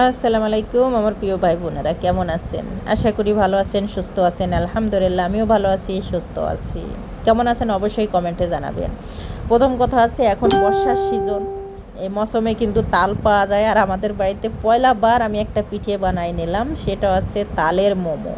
আসসালামু আলাইকুম আমার প্রিয় ভাই বোনেরা, কেমন আছেন? আশা করি ভালো আছেন, সুস্থ আছেন, আলহামদুলিল্লাহ, আমিও ভালো আছি, সুস্থ আছি। কেমন আছেন অবশ্যই কমেন্টে জানাবেন। প্রথম কথা আছে, এখন বর্ষার সিজন, এই মৌসুমে কিন্তু তাল পাওয়া যায়, আর আমাদের বাড়িতে পয়লা বার আমি একটা পিঠে বানাই নিলাম, সেটা হচ্ছে তালের মোমো।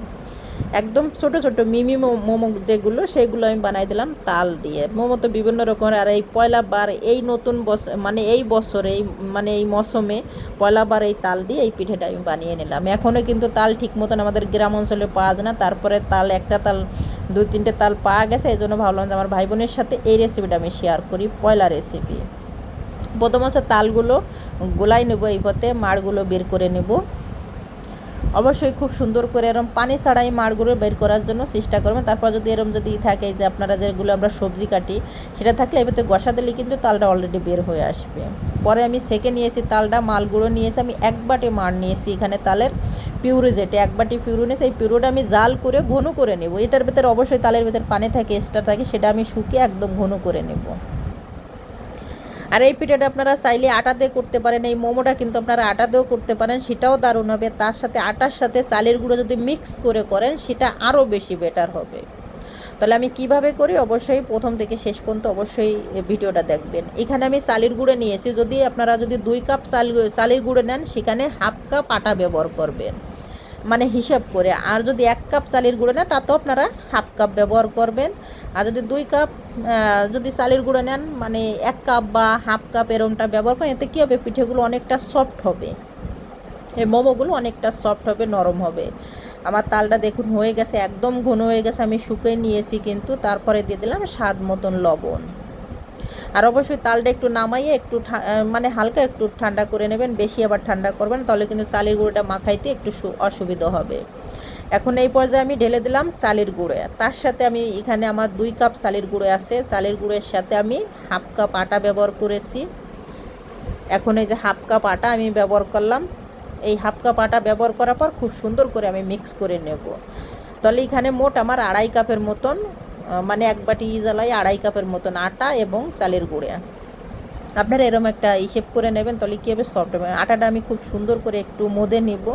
একদম ছোট ছোট মিমি মোমো যেগুলো, সেগুলো আমি বানাই দিলাম তাল দিয়ে। মোমো তো বিভিন্ন রকমের, আর এই পয়লা বার, এই নতুন বছর মানে এই বছরে, এই মানে এই মৌসুমে পয়লা বার এই তাল দিয়ে এই পিঠেটা আমি বানিয়ে নিলাম। এখনও কিন্তু তাল ঠিক মতন আমাদের গ্রাম অঞ্চলে পাওয়া যায় না। তারপরে তাল, একটা তাল, দুই তিনটে তাল পাওয়া গেছে। এই জন্য ভাবলাম যে আমার ভাই বোনের সাথে এই রেসিপিটা আমি শেয়ার করি, পয়লা রেসিপি প্রথম হচ্ছে তালগুলো গোলাই নেব এই পথে, মাড়গুলো বের করে নেব। অবশ্যই খুব সুন্দর করে এরম পানি ছাড়াই মাড়গুলো বের করার জন্য চেষ্টা করবেন। তারপর যদি এরম যদি থাকে যে আপনারা যেগুলো আমরা সবজি কাটি, সেটা থাকলে এবার গসা দিলে কিন্তু তালটা অলরেডি বের হয়ে আসবে। পরে আমি সেকে নিয়েছি তালটা, মালগুলো নিয়েছি, আমি এক বাটি মাড় নিয়েছি এখানে তালের পিউরি যেটা, এক বাটি পিউরি নিয়েছি। এই পিউরিটা আমি জাল করে ঘন করে নেব। এটার ভেতরে অবশ্যই তালের ভেতর পানি থাকে এক্সট্রা থাকে, সেটা আমি শুকিয়ে একদম ঘন করে নেব। আর এই পিঠাটা আপনারা চাইলে আটা দিয়ে করতে পারেন, এই মোমোটা কিন্তু আপনারা আটা দিয়েও করতে পারেন, সেটাও দারুণ হবে। তার সাথে আটার সাথে চালের গুঁড়ো যদি মিক্স করে করেন, সেটা আরও বেশি বেটার হবে। তাহলে আমি কীভাবে করি? অবশ্যই প্রথম থেকে শেষ পর্যন্ত অবশ্যই ভিডিওটা দেখবেন। এখানে আমি চালের গুঁড়ো নিয়েছি। যদি আপনারা যদি দুই কাপ চাল, চালের গুঁড়ো নেন, সেখানে হাফ কাপ আটা ব্যবহার করবেন। মানে হিসাব করে। আর যদি এক কাপ চালের গুঁড়ো নেন, তাতেও আপনারা হাফ কাপ ব্যবহার করবেন। আর যদি দুই কাপ যদি চালের গুঁড়ো নেন মানে এক কাপ বা হাফ কাপ এরমটা ব্যবহার করেন, এতে কী হবে? পিঠেগুলো অনেকটা সফট হবে। এই মোমোগুলো অনেকটা সফট হবে, নরম হবে। আমার তালটা দেখুন হয়ে গেছে, একদম ঘন হয়ে গেছে, আমি শুকিয়ে নিয়েছি কিন্তু, তারপরে দিয়ে দিলাম স্বাদ মতন লবণ। আর অবশ্যই তালটা একটু নামাইয়ে একটু মানে হালকা একটু ঠান্ডা করে নেবেন, বেশি আবার ঠান্ডা করবেন, তাহলে কিন্তু চালের গুঁড়োটা মাখাইতে একটু অসুবিধা হবে। এখন এই পর্যায়ে আমি ঢেলে দিলাম চালের গুঁড়ো। তার সাথে আমি এখানে আমার দুই কাপ চালের গুঁড়ো আছে। চালের গুঁড়োর সাথে আমি হাফ কাপ আটা ব্যবহার করেছি। এখন এই যে হাফ কাপ আটা আমি ব্যবহার করলাম। এই হাফ কাপ আটা ব্যবহার করার পর খুব সুন্দর করে আমি মিক্স করে নেব। তাহলে এখানে মোট আমার আড়াই কাপের মতন মানে এক বাটি জ্বালাই আড়াই কাপের মতন আটা এবং চালের গুঁড়া। আপনারা এরকম একটা হিসেব করে নেবেন, তাহলে কী হবে? সফট আটাটা আমি খুব সুন্দর করে একটু মদে নিব।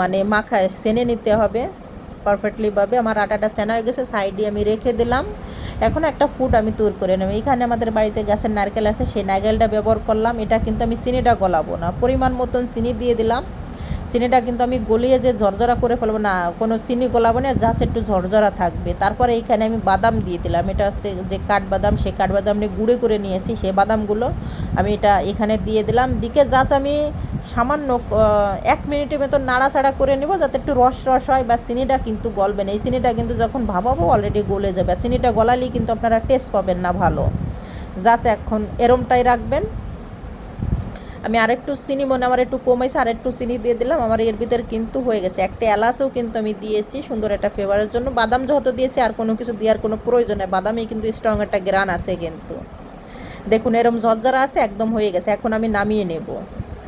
মানে মাখায় সেনে নিতে হবে পারফেক্টলিভাবে আমার আটাটা সেনা হয়ে গেছে সাইডে আমি রেখে দিলাম। এখন একটা ফুড আমি তৈরি করে নেব। এখানে আমাদের বাড়িতে গ্যাসের নারকেল আছে, সেই নারকেলটা ব্যবহার করলাম। এটা কিন্তু আমি চিনিটা গলাবো না। পরিমাণ মতন চিনি দিয়ে দিলাম। চিনিটা কিন্তু আমি গলিয়ে যে ঝরঝরা করে ফেলব, না, কোনো চিনি গলাবো না জাস্ট একটু ঝরঝরা থাকবে। তারপরে এইখানে আমি বাদাম দিয়ে দিলাম। এটা হচ্ছে যে কাঠবাদাম, সেই কাঠবাদাম নিয়ে গুঁড়ে করে নিয়েছি, সেই বাদামগুলো আমি এটা এখানে দিয়ে দিলাম। দিকে জাস্ট আমি সামান্য এক মিনিটের মতো নাড়াচাড়া করে নেব, যাতে একটু রস রস হয় বা চিনিটা কিন্তু গলবে না। এই চিনিটা কিন্তু যখন ভাবাবো অলরেডি গলে যাবে। চিনিটা গলালেই কিন্তু আপনারা টেস্ট পাবেন না ভালো। জাস্ট এখন এরমটাই রাখবেন। আমি আরেকটু চিনি, মনে আমার একটু কমেছে আর একটু চিনি দিয়ে দিলাম। আমার এর ভিতরে কিন্তু হয়ে গেছে। একটা এলাচও কিন্তু আমি দিয়েছি, সুন্দর একটা ফ্লেভারের জন্য। বাদাম যত দিয়েছি, আর কোনো কিছু দেওয়ার কোনো প্রয়োজন নেই। বাদামে কিন্তু স্ট্রং একটা গ্রান আছে কিন্তু। দেখুন, এরম ঝরঝরা আছে, একদম হয়ে গেছে। এখন আমি নামিয়ে নেব।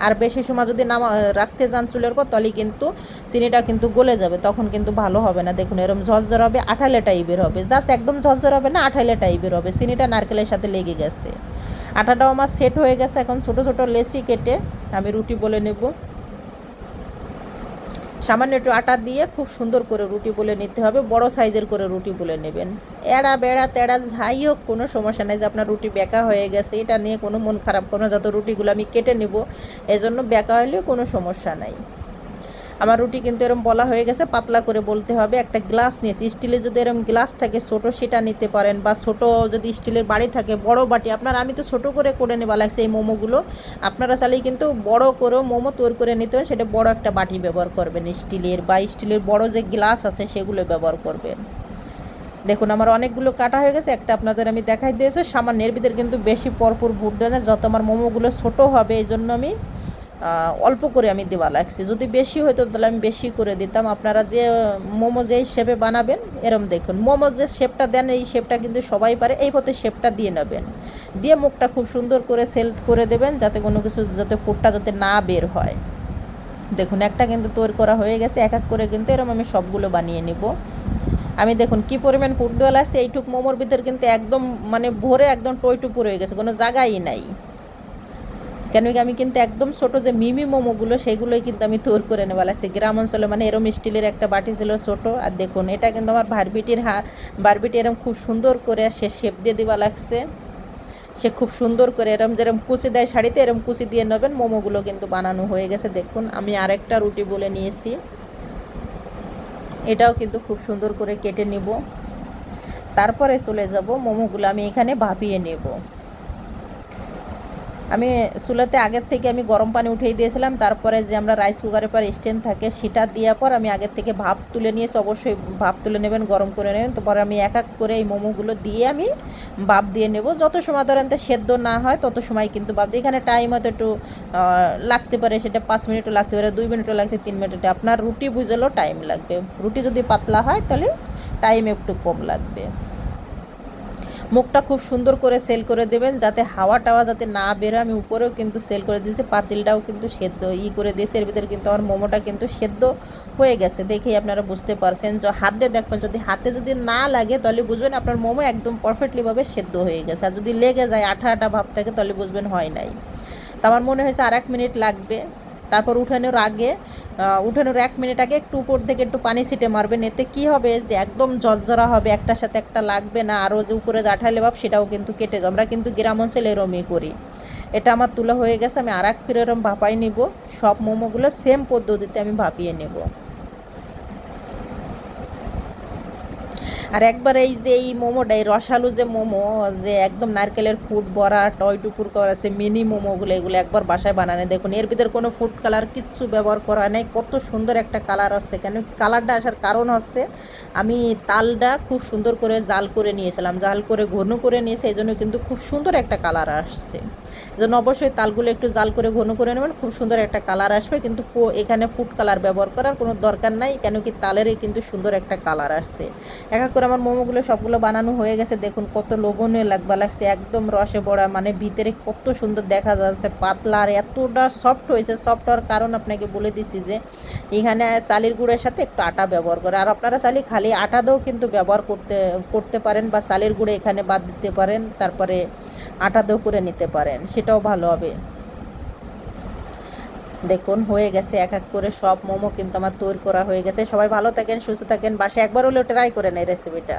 আর বেশি সময় যদি নামা, রাখতে যান চুলের পর তাহলে কিন্তু চিনিটা কিন্তু গলে যাবে। তখন কিন্তু ভালো হবে না। দেখুন, এরম ঝরঝর হবে, আঠালে টাইপের হবে। জাস্ট একদম ঝরঝর হবে না, আঠালে টাইপের হবে। চিনিটা নারকেলের সাথে লেগে গেছে। আটাটাও আমার সেট হয়ে গেছে, এখন ছোট ছোট লেসি কেটে আমি রুটি বলে নেব। সামান্য একটু আটা দিয়ে খুব সুন্দর করে রুটি বলে নিতে হবে, বড় সাইজের করে রুটি বলে নেবেন। এড়া বেড়া তেড়া যাই হোক, কোনো সমস্যা নেই যে আপনার রুটি বেঁকা হয়ে গেছে, এটা নিয়ে কোনো মন খারাপ করো না, যত রুটিগুলো আমি কেটে নেব এই জন্য বেঁকা হলেও কোনো সমস্যা নাই। আমার রুটি কিন্তু এরকম বলা হয়ে গেছে, পাতলা করে বলতে হবে। একটা গ্লাস নিয়েছি স্টিলের যদি এরকম গ্লাস থাকে, ছোট সেটা নিতে পারেন বা ছোট যদি স্টিলের বাড়ি থাকে, বড় বাটি, আপনার আমি তো ছোট করে করে নেওয়া লাগছে এই মোমোগুলো। আপনারা চাইলেই কিন্তু বড় করেও মোমো তৈরি করে নিতে পারেন, সেটা বড় একটা বাটি ব্যবহার করবেন স্টিলের বা স্টিলের বড় যে গ্লাস আছে, সেগুলো ব্যবহার করবেন। দেখুন, আমার অনেকগুলো কাটা হয়ে গেছে, একটা আপনাদের আমি দেখাই দিয়েছি। সামান্য এর ভিতরে কিন্তু বেশি পরপর ভুট দেয় না, যত আমার মোমোগুলো ছোট হবে, এই জন্য আমি অল্প করে আমি দেওয়া লাগছে। যদি বেশি হতো তাহলে আমি বেশি করে দিতাম। আপনারা যে, মোমো যে শেপে বানাবেন, এরম দেখুন। মোমো যে শেপটা দেন, এই শেপটা কিন্তু সবাই পারে। এই পথে শেপটা দিয়ে নেবেন। দিয়ে মুখটা খুব সুন্দর করে সেল করে দেবেন, যাতে কোনো কিছু, যাতে ফুটটা যাতে না বের হয়। দেখুন, একটা কিন্তু তৈরি করা হয়ে গেছে। এক এক করে কিন্তু এরম আমি সবগুলো বানিয়ে নিব। আমি দেখুন, কি পরিমাণ দেওয়া লাগছে। এইটুক মোমোর ভিতর কিন্তু একদম মানে ভরে একদম টইটু হয়ে গেছে। কোনো জায়গাই নাই। কেন কি আমি কিন্তু একদম ছোট যে মিমি মোমোগুলো, সেগুলোই কিন্তু আমি তৈরি করে নেওয়া লাগছে গ্রাম অঞ্চলে মানে এরম স্টিলের একটা বাটি ছিল ছোট। আর দেখুন, এটা কিন্তু আমার বারবিটির হা বারবিটি এরম খুব সুন্দর করে সে শেপ দিয়ে দেওয়া লাগছে। সে খুব সুন্দর করে এরম যেরম কুচি দেয় শাড়িতে, এরম কুচি দিয়ে নেবেন। মোমোগুলো কিন্তু বানানো হয়ে গেছে। দেখুন, আমি আরেকটা রুটি বলে নিয়েছি। এটাও কিন্তু খুব সুন্দর করে কেটে নিব। তারপরে চলে যাব, মোমোগুলো আমি এখানে ভাপিয়ে নেব। আমি চুলাতে আগের থেকে আমি গরম পানি উঠিয়ে দিয়েছিলাম, তারপরে যে আমরা রাইস কুকারের পর স্ট্যান্ড থাকে সেটা দেওয়ার পর আমি আগের থেকে ভাপ তুলে নিয়েছি অবশ্যই ভাপ তুলে নেবেন, গরম করে নেবেন। তারপরে আমি এক এক করে এই মোমোগুলো দিয়ে আমি ভাপ দিয়ে নেব। যত সময় ধরেন সেদ্ধ না হয়, তত সময় কিন্তু ভাপ দিই এখানে টাইম হয়তো একটু লাগতে পারে সেটা পাঁচ মিনিটও লাগতে পারে, দুই মিনিটও লাগতে তিন মিনিটে আপনার রুটি বুঝলেও টাইম লাগবে। রুটি যদি পাতলা হয় তাহলে টাইম একটু কম লাগবে। মুখটা খুব সুন্দর করে সেল করে দেবেন, যাতে হাওয়া টাওয়া যাতে না বেরোয় আমি উপরেও কিন্তু সেল করে দিয়েছি, পাতিলটাও কিন্তু সেদ্ধ, ই করে দিয়েছি। এর ভিতরে কিন্তু আমার মোমোটা কিন্তু সেদ্ধ হয়ে গেছে, দেখেই আপনারা বুঝতে পারছেন। যে, হাত দিয়ে দেখবেন, যদি হাতে যদি না লাগে, তাহলে বুঝবেন আপনার মোমো একদম পারফেক্টলিভাবে সেদ্ধ হয়ে গেছে। আর যদি লেগে যায় আঠা আঠা ভাব থাকে, তাহলে বুঝবেন হয় নাই। তো আমার মনে হয়েছে আর এক মিনিট লাগবে। তারপর উঠানোর আগে উঠানোর এক মিনিট আগে একটু উপর থেকে একটু পানি ছিটে মারবেন, এতে কি হবে যে একদম জর্জরা হবে, একটার সাথে একটা লাগবে না, আরও যে উপরে জাঠালে ভাব সেটাও কিন্তু কেটে যাবে। আমরা কিন্তু গ্রাম অঞ্চলে এরমই করি। এটা আমার তুলা হয়ে গেছে, আমি আর এক ফিরে এরম ভাপাই নিব। সব মোমোগুলো সেম পদ্ধতিতে আমি ভাপিয়ে নেব। আর একবার এই যে এই মোমোটা এই রসালু যে মোমো, যে একদম নারকেলের ফুড বড়া, টয়, টুকুর করা আছে, মিনি মোমোগুলো এগুলো একবার বাসায় বানানে দেখুন। এর ভিতরে কোনো ফুড কালার কিচ্ছু ব্যবহার করা নেই। কত সুন্দর একটা কালার আসছে। কেন কালারটা আসার কারণ হচ্ছে, আমি তালটা খুব সুন্দর করে জাল করে নিয়েছিলাম। জাল করে ঘন করে নিয়েছে, এই জন্য কিন্তু খুব সুন্দর একটা কালার আসছে। জন্য অবশ্যই তালগুলো একটু জাল করে ঘন করে নেবেন। খুব সুন্দর একটা কালার আসবে। কিন্তু এখানে ফুড কালার ব্যবহার করার কোনো দরকার নাই, কেন কি তালেরই কিন্তু সুন্দর একটা কালার আসছে। এক এক করে আমার মোমোগুলো সবগুলো বানানো হয়ে গেছে। দেখুন কত লোভনীয় লাগবা, লাগছে একদম রসে বড়া মানে ভিতরে কত সুন্দর দেখা যাচ্ছে, পাতলা আর এতটা সফট হয়েছে। সফট হওয়ার কারণ আপনাকে বলে দিছি যে, এখানে চালের গুঁড়ের সাথে একটু আটা ব্যবহার করে। আর আপনারা চাইলে খালি আটা দিয়েও কিন্তু ব্যবহার করতে করতে পারেন বা চালের গুঁড়ে এখানে বাদ দিতে পারেন। তারপরে আটা দিয়েও করে নিতে পারেন, সেটাও ভালো হবে। দেখুন, হয়ে গেছে, এক এক করে সব মোমো কিন্তু আমার তৈরি করা হয়ে গেছে। সবাই ভালো থাকেন, সুস্থ থাকেন, বাসায় একবার হলেও ট্রাই করেন এই রেসিপিটা